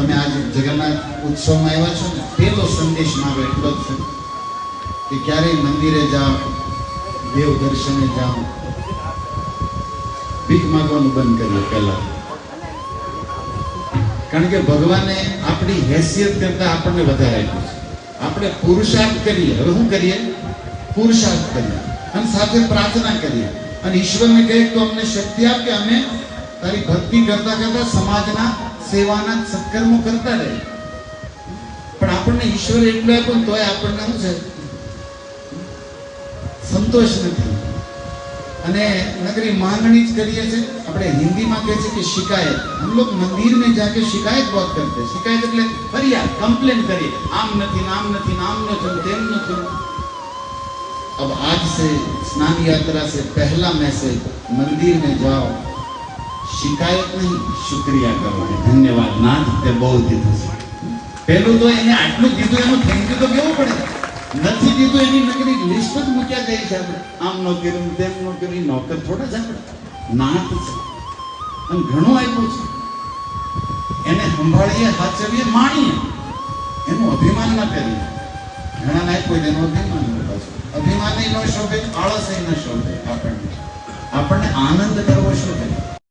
તમે આજ જગન્નાથ ઉત્સવમાં આવ્યા છો ને પેલો સંદેશ મારો એટલો જ છે કે ક્યારેય મંદિરે જાઓ, દેવ દર્શને જાઓ. ભીખ માગવાનું બંધ કર્યું પહેલા. કારણ કે ભગવાને આપણી હેસિયત કરતા આપણને વધારે આપ્યું છે. આપણે પુરુષાર્થ કરીએ. હવે શું કરીએ? પુરુષાર્થ કરીએ. અને સાથે પ્રાર્થના કરીએ. અને ઈશ્વરને કહીએ તો અમને શક્તિ આપ કે અમે તારી ભક્તિ કરતા કરતા સમાજના સેવાના સત્કર્મો કરતા રહે પણ આપણને ઈશ્વર એટલું આપ્યું ને તોય આપણને શું છે સંતોષ નથી અને नगरी मांगनी જ કરીએ છે આપણે હિન્દીમાં કહે છે કે શિકાયત हम लोग मंदिर में जाके शिकायत बहुत करते हैं शिकायत એટલે ફરિયાદ કમ્પ્લેન કરીએ આમ નથી ને આમ નથી ને આમ ન થયું તેમ ન થયું अब आज से स्नान यात्रा से पहला मैसेज मंदिर में जाओ શિકાયત નહીં શુક્રિયા કરો ધન્યવાદ. નાથ તે બહુ દીધું છે. પેલું તો એને આટલું દીધું એનું થેન્ક યુ તો કેવું પડે? નથી દીધું એની નકરી લિસ્ટ જ મૂક્યા જાય છે આપણે. આમ ન કર્યું, તેમ ન કર્યું, નોકર થોડા જ આપણે. નાથ છે. અને ઘણું આપ્યું છે. એને સંભાળીએ, સાચવીએ, માણીએ. એનું અભિમાન ના કરીએ. ઘણા ના આપ્યું, એનું અભિમાન અભિમાન ન શોભે આળસ ન શોભે આપણને. આપણને આનંદ કરવો